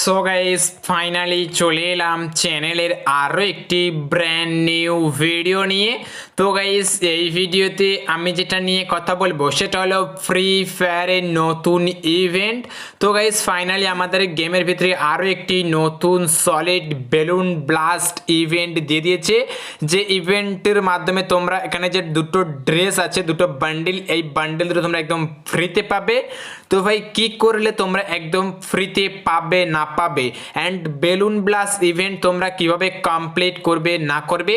So guys finally চলে এলাম চ্যানেলের আরও একটি ব্র্যান্ড নিউ ভিডিও নিয়ে তো গাইস এই ভিডিওতে আমি যেটা নিয়ে কথা বলব সেটা হলো ফ্রি ফায়ারের নতুন ইভেন্ট তো গাইস ফাইনালি আমাদের গেমের ভিতরে আরও একটি নতুন সলিড বেলুন ব্লাস্ট ইভেন্ট দিয়ে দিয়েছে যে ইভেন্টের মাধ্যমে তোমরা এখানে যে দুটো ড্রেস আছে দুটো বান্ডিল এই বান্ডিল দুটো তোমরা একদম ফ্রিতে পাবে তো ভাই কি করলে তোমরা একদম ফ্রিতে পাবে না পাবে। অ্যান্ড বেলুন ব্লাস ইভেন্ট তোমরা কীভাবে কমপ্লিট করবে, না করবে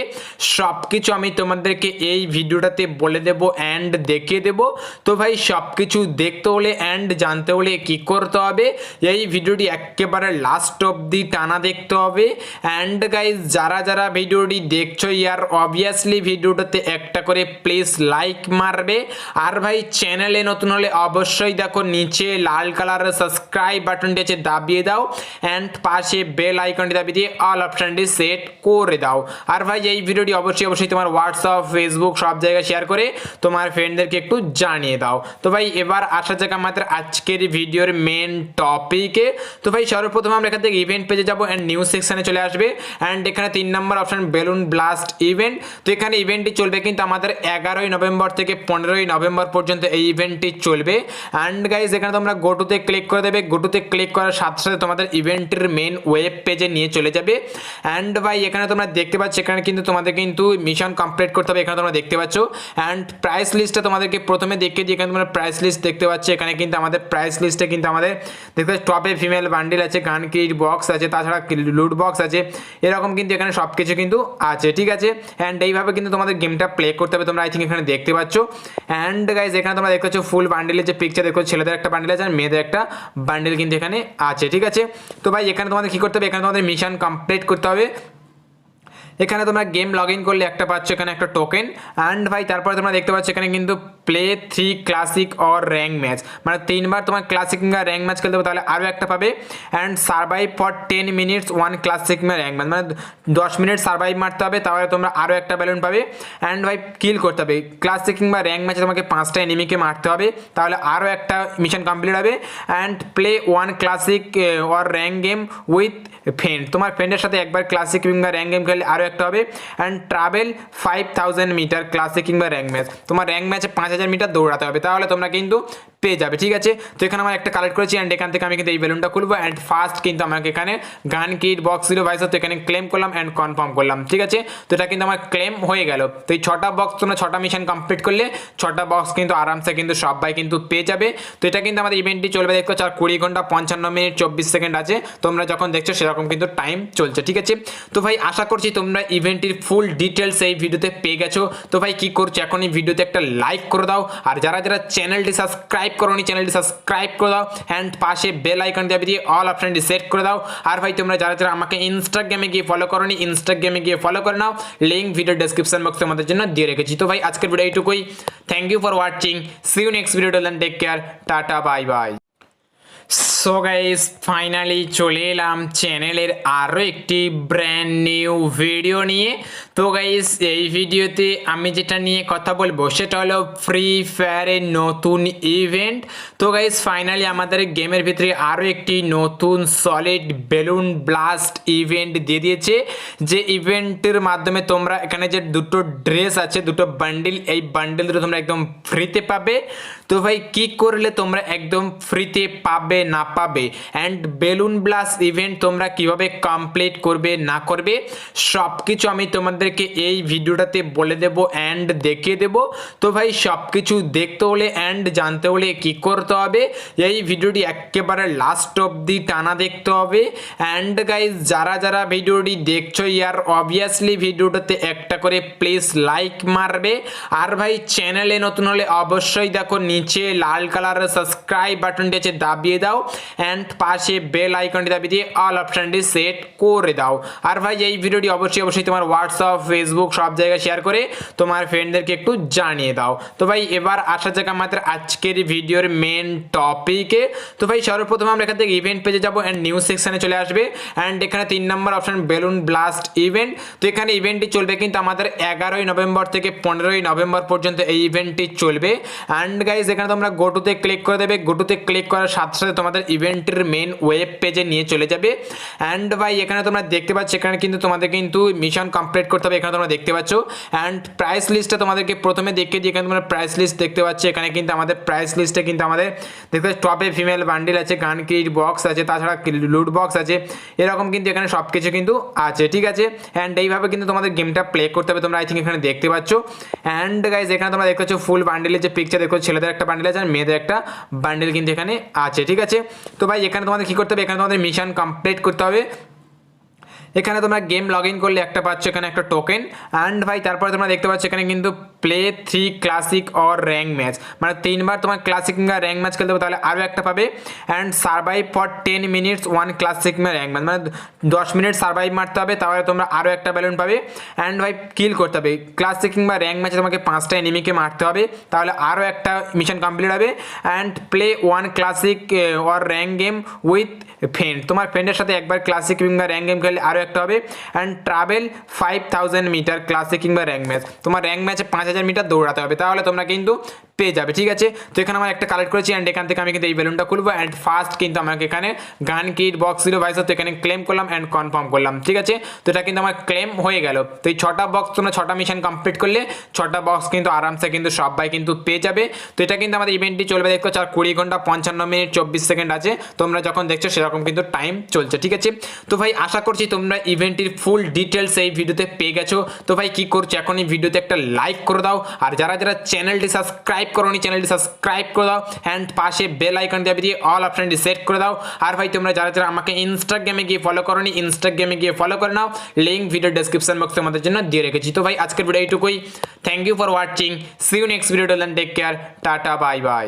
সব কিছু আমি তোমাদেরকে এই ভিডিওটাতে বলে দেব অ্যান্ড দেখিয়ে দেব। তো ভাই সব কিছু দেখতে হলে অ্যান্ড জানতে হলে কি করতে হবে, এই ভিডিওটি একেবারে লাস্ট অবধি টানা দেখতে হবে। অ্যান্ড গাইজ যারা যারা ভিডিওটি দেখছ, ইয়ার অবভিয়াসলি ভিডিওটাতে একটা করে প্লিজ লাইক মারবে। আর ভাই চ্যানেলে নতুন হলে অবশ্যই দেখো, নিচে লাল কালারের সাবস্ক্রাইব বাটনটি আছে দাবিয়ে দাও। অ্যান্ড পাশে বেল আইকনটি দাবিয়ে দিয়ে অল অপশনটি সেট করে দাও। আর ভাই, এই ভিডিওটি অবশ্যই অবশ্যই তোমার হোয়াটসঅ্যাপ ফেসবুক সব জায়গায় শেয়ার করে তোমার ফ্রেন্ডদেরকে একটু জানিয়ে দাও। তো ভাই, এবার আসা যাক আমাদের আজকের ভিডিওর মেন টপিকে তো ভাই, সর্বপ্রথম আমরা এখান থেকে ইভেন্ট পেজে যাব অ্যান্ড নিউজ সেকশনে চলে আসবে। অ্যান্ড এখানে তিন নম্বর অপশন বেলুন ব্লাস্ট ইভেন্ট তো এখানে ইভেন্টটি চলবে কিন্তু আমাদের এগারোই নভেম্বর থেকে পনেরোই নভেম্বর পর্যন্ত এই ইভেন্টটি চলবে। অ্যান্ড গাইজ এখানে তোমরা গোটুতে ক্লিক করে দেবে। গোটুতে ক্লিক করার সাথে সাথে তোমাদের ইভেন্টের মেন ওয়েব পেজে নিয়ে চলে যাবে। অ্যান্ড ভাই, এখানে তোমরা দেখতে পাচ্ছ, এখানে কিন্তু তোমাদের কিন্তু মিশন কমপ্লিট করতে হবে, এখানে তোমরা দেখতে পাচ্ছ। অ্যান্ড প্রাইস লিস্টটা তোমাদেরকে প্রথমে দেখিয়ে দিই, এখানে তোমরা প্রাইস লিস্ট দেখতে পাচ্ছ, এখানে কিন্তু আমাদের প্রাইস লিস্টে কিন্তু আমাদের দেখতে পাচ্ছ টপে ফিমেল বান্ডিল আছে গান কিট বক্স আছে, তাছাড়া লুট বক্স আছে, এরকম কিন্তু এখানে সব কিছু কিন্তু আছে, ঠিক আছে? অ্যান্ড এইভাবে কিন্তু তোমাদের গেমটা প্লে করতে হবে, তোমরা আই থিঙ্ক এখানে দেখতে পাচ্ছ। অ্যান্ড গাইজ এখানে তোমরা দেখতে পাচ্ছ ফুল বান্ডিলের যে পিকচার দেখো ছেলেদের একটা বান্ডিল আছে, আর মেয়েদের একটা বান্ডিল কিন্তু এখানে আছে, ঠিক আছে? তো ভাই, এখানে তোমাদের কী করতে হবে? এখানে তোমাদের মিশন কমপ্লিট করতে হবে। এখানে তোমরা গেম লগ ইন করলে একটা পাচ্ছ, এখানে একটা টোকেন অ্যান্ড ভাই, তারপরে তোমরা দেখতে পাচ্ছ, এখানে কিন্তু play three classic or rank match মানে তিনবার তোমার ক্লাসিক কিংবা র্যাঙ্ক ম্যাচ খেলতে হবে, তাহলে আরও একটা পাবে। And survive for ten minutes one classic কিংবা র্যাঙ্ক ম্যাচ মানে দশ মিনিট সার্ভাইভ মারতে হবে, তাহলে তোমরা আরও একটা ব্যালুন পাবে। অ্যান্ড ভাই কিল করতে হবে। ক্লাসিক কিংবা র্যাঙ্ক ম্যাচে তোমাকে পাঁচটা এনিমিকে মারতে হবে, তাহলে আরও একটা মিশন কমপ্লিট হবে। And play one classic or rank game with friend তোমার ফ্রেন্ডের সাথে একবার ক্লাসিক কিংবা র্যাঙ্ক গেম খেললে আরও একটা হবে। And travel five thousand metre classic কিংবা র্যাঙ্ক ম্যাচ তোমার র্যাঙ্ক ম্যাচে পাঁচ হাজার মিটার দৌড়াতে হবে, তাহলে তোমরা কিন্তু পেয়ে যাবে, ঠিক আছে? তো এখানে আমার একটা কালেক্ট করেছি অ্যান্ড এখান থেকে আমি কিন্তু এই বেলুনটা খুলবো অ্যান্ড ফার্স্ট কিন্তু আমাকে এখানে গান কিট বক্স জিরো ভাইস তো এখানে ক্লেম করলাম অ্যান্ড কনফার্ম করলাম, ঠিক আছে? তো এটা কিন্তু আমার ক্লেম হয়ে গেল। তো এই ছটা বক্স তোমরা ছটা মিশন কমপ্লিট করলে ছটা বক্স কিন্তু আরামসে কিন্তু সবাই কিন্তু পেয়ে যাবে। তো এটা কিন্তু আমাদের ইভেন্টটি চলবে দেখো চার কুড়ি ঘণ্টা পঞ্চান্ন মিনিট চব্বিশ সেকেন্ড আছে। তোমরা যখন দেখছ সেরকম কিন্তু টাইম চলছে, ঠিক আছে? তো ভাই, আশা করছি তোমরা ইভেন্টটির ফুল ডিটেলস এই ভিডিওতে পেয়ে গেছো। তো ভাই, কি করছ? এখন এই ভিডিওতে একটা লাইক করে দাও। আর যারা যারা চ্যানেলটি সাবস্ক্রাইব করোনি চ্যানেলটি সাবস্ক্রাইব করে দাও অ্যান্ড পাশে বেল আইকন দিয়ে দিয়ে অল অপশনটি সেট করে দাও। আর ভাই, তোমরা যারা যারা আমাকে ইনস্টাগ্রামে গিয়ে ফলো করোনি ইনস্টাগ্রামে গিয়ে ফলো করে নাও। লিঙ্ক ভিডিও ডেসক্রিপশন বক্সে আমাদের জন্য দিয়ে রেখেছি। তো ভাই, আজকের ভিডিও এইটুকুই। Thank you for watching see you next video take care tata bye bye so guys finally চলে এলাম চ্যানেলের আরও একটি ব্র্যান্ড নিউ ভিডিও নিয়ে। তো গাইস এই ভিডিওতে আমি যেটা নিয়ে কথা বলব, সেটা হলো ফ্রি ফায়ারের নতুন ইভেন্ট তো গাইস ফাইনালি আমাদের গেমের ভিতরে আরও একটি নতুন সলিড বেলুন ব্লাস্ট ইভেন্ট দিয়ে দিয়েছে। যে ইভেন্টের মাধ্যমে তোমরা এখানে যে দুটো ড্রেস আছে, দুটো বান্ডিল এই বান্ডিল দুটো তোমরা একদম ফ্রিতে পাবে। তো ভাই, কি করলে তোমরা একদম ফ্রিতে পাবে না পাবে। অ্যান্ড বেলুন ব্লাস ইভেন্ট তোমরা কীভাবে কমপ্লিট করবে, না করবে সব কিছু আমি তোমাদেরকে এই ভিডিওটাতে বলে দেব অ্যান্ড দেখিয়ে দেব। তো ভাই সব কিছু দেখতে হলে অ্যান্ড জানতে হলে কি করতে হবে, এই ভিডিওটি একেবারে লাস্ট অবধি টানা দেখতে হবে। অ্যান্ড গাইজ যারা যারা ভিডিওটি দেখছ, ইয়ার অবভিয়াসলি ভিডিওটাতে একটা করে প্লিজ লাইক মারবে। আর ভাই চ্যানেলে নতুন হলে অবশ্যই দেখো, নিচে লাল কালারের সাবস্ক্রাইব বাটনটি আছে দাবিয়ে দাও। অ্যান্ড পাশে বেল আইকনটি দাবিয়ে দিয়ে অল অপশনটি সেট করে দাও। আর ভাই, এই ভিডিওটি অবশ্যই অবশ্যই তোমার হোয়াটসঅ্যাপ ফেসবুক সব জায়গায় শেয়ার করে তোমার ফ্রেন্ডদেরকে একটু জানিয়ে দাও। তো ভাই, এবার আসা যাক আমাদের আজকের ভিডিওর মেন টপিকে তো ভাই, সর্বপ্রথম আমরা এখান থেকে ইভেন্ট পেজে যাব অ্যান্ড নিউজ সেকশনে চলে আসবে। অ্যান্ড এখানে তিন নম্বর অপশন বেলুন ব্লাস্ট ইভেন্ট তো এখানে ইভেন্টটি চলবে কিন্তু আমাদের এগারোই নভেম্বর থেকে পনেরোই নভেম্বর পর্যন্ত এই ইভেন্টটি চলবে। অ্যান্ড গাইজ এখানে তোমরা গোটুতে ক্লিক করে দেবে। গোটুতে ক্লিক করার সাথে সাথে তোমাদের ইভেন্টের মেন ওয়েব পেজে নিয়ে চলে যাবে। অ্যান্ড ভাই, এখানে তোমরা দেখতে পাচ্ছ, এখানে কিন্তু তোমাদের কিন্তু মিশন কমপ্লিট করতে হবে, এখানে তোমরা দেখতে পাচ্ছ। অ্যান্ড প্রাইস লিস্টটা তোমাদেরকে প্রথমে দেখে দিই, এখানে তোমরা প্রাইস লিস্ট দেখতে পাচ্ছ। এখানে কিন্তু আমাদের প্রাইস লিস্টে কিন্তু আমাদের, দেখতে পাচ্ছ টপে ফিমেল বান্ডিল আছে গান কিট বক্স আছে, তাছাড়া লুট বক্স আছে, এরকম কিন্তু এখানে সব কিছু কিন্তু আছে, ঠিক আছে? অ্যান্ড এইভাবে কিন্তু তোমাদের গেমটা প্লে করতে হবে, তোমরা আই থিঙ্ক এখানে দেখতে পাচ্ছ। অ্যান্ড গাইজ এখানে তোমরা দেখতে পাচ্ছ ফুল বান্ডিলের যে পিকচার দেখো ছেলেদের একটা বান্ডিল আছে, আর মেয়েদের একটা বান্ডিল কিন্তু এখানে আছে, ঠিক আছে? তো ভাই এখানে তোমাদের কী করতে হবে? এখানে তোমাদের মিশন কমপ্লিট করতে হবে। এখানে তোমরা গেম লগ ইন করলে একটা পাচ্ছ এখানে একটা টোকেন অ্যান্ড ভাই তারপরে তোমরা দেখতে পাচ্ছ এখানে কিন্তু play three classic or rank match মানে তিনবার তোমার ক্লাসিক কিংবা র্যাঙ্ক ম্যাচ খেলতে হবে, তাহলে আরও একটা পাবে। And survive for ten minutes one classic rank match মানে দশ মিনিট সার্ভাইভ মারতে হবে, তাহলে তোমরা আরও একটা ব্যালুন পাবে। অ্যান্ড ভাই কিল করতে হবে। ক্লাসিক কিংবা র্যাঙ্ক ম্যাচে তোমাকে পাঁচটা এনিমিকে মারতে হবে, তাহলে আরও একটা মিশন কমপ্লিট হবে। And play one classic or rank game with friend তোমার ফ্রেন্ডের সাথে একবার ক্লাসিক কিংবা র্যাঙ্ক গেম খেললে আরও একটা হবে। অ্যান্ড ট্রাভেল ফাইভ মিটার ক্লাসে কিংবা র্যাঙ্ক ম্যাচ তোমার র্যাঙ্ক ম্যাচে পাঁচ হাজার মিটার দৌড়াতে হবে। তাহলে তোমরা কিন্তু পেয়ে যাবে, ঠিক আছে? তো এখানে আমার একটা কালেক্ট করেছি অ্যান্ড এখান থেকে আমি কিন্তু এই বেলুনটা খুলবো অ্যান্ড ফার্স্ট কিন্তু আমাকে এখানে গান কিট বক্স জিরো ভাইসার তো এখানে ক্লেম করলাম অ্যান্ড কনফার্ম করলাম, ঠিক আছে? তো এটা কিন্তু আমার ক্লেম হয়ে গেল। তো এই ছটা বক্স তোমরা ছটা মিশন কমপ্লিট করলে ছটা বক্স কিন্তু আরামসে কিন্তু সবাই কিন্তু পেয়ে যাবে। তো এটা কিন্তু আমাদের ইভেন্টটি চলবে, দেখতে চার কুড়ি ঘণ্টা পঞ্চান্ন মিনিট, চব্বিশ সেকেন্ড আছে। তোমরা যখন দেখছ সেরকম কিন্তু টাইম চলছে, ঠিক আছে? তো ভাই, আশা করছি তোমরা ইভেন্টটির ফুল ডিটেলস এই ভিডিওতে পেয়ে গেছো। তো ভাই, কি করছ? এখন এই ভিডিওতে একটা লাইক করে দাও। আর যারা যারা চ্যানেলটি সাবস্ক্রাইব করোনি চ্যানেলটি সাবস্ক্রাইব করে দাও অ্যান্ড পাশে বেল আইকন দিয়ে দিয়ে অল অপশনটি সেট করে দাও। আর ভাই, তোমরা যারা যারা আমাকে ইনস্টাগ্রামে গিয়ে ফলো করো নি ইনস্টাগ্রামে গিয়ে ফলো করে নাও। লিঙ্ক ভিডিও ডেসক্রিপশন বক্সে আমাদের জন্য দিয়ে রেখেছি। তো ভাই, আজকের ভিডিও এইটুকুই। Thank you for watching see you next video take care tata bye bye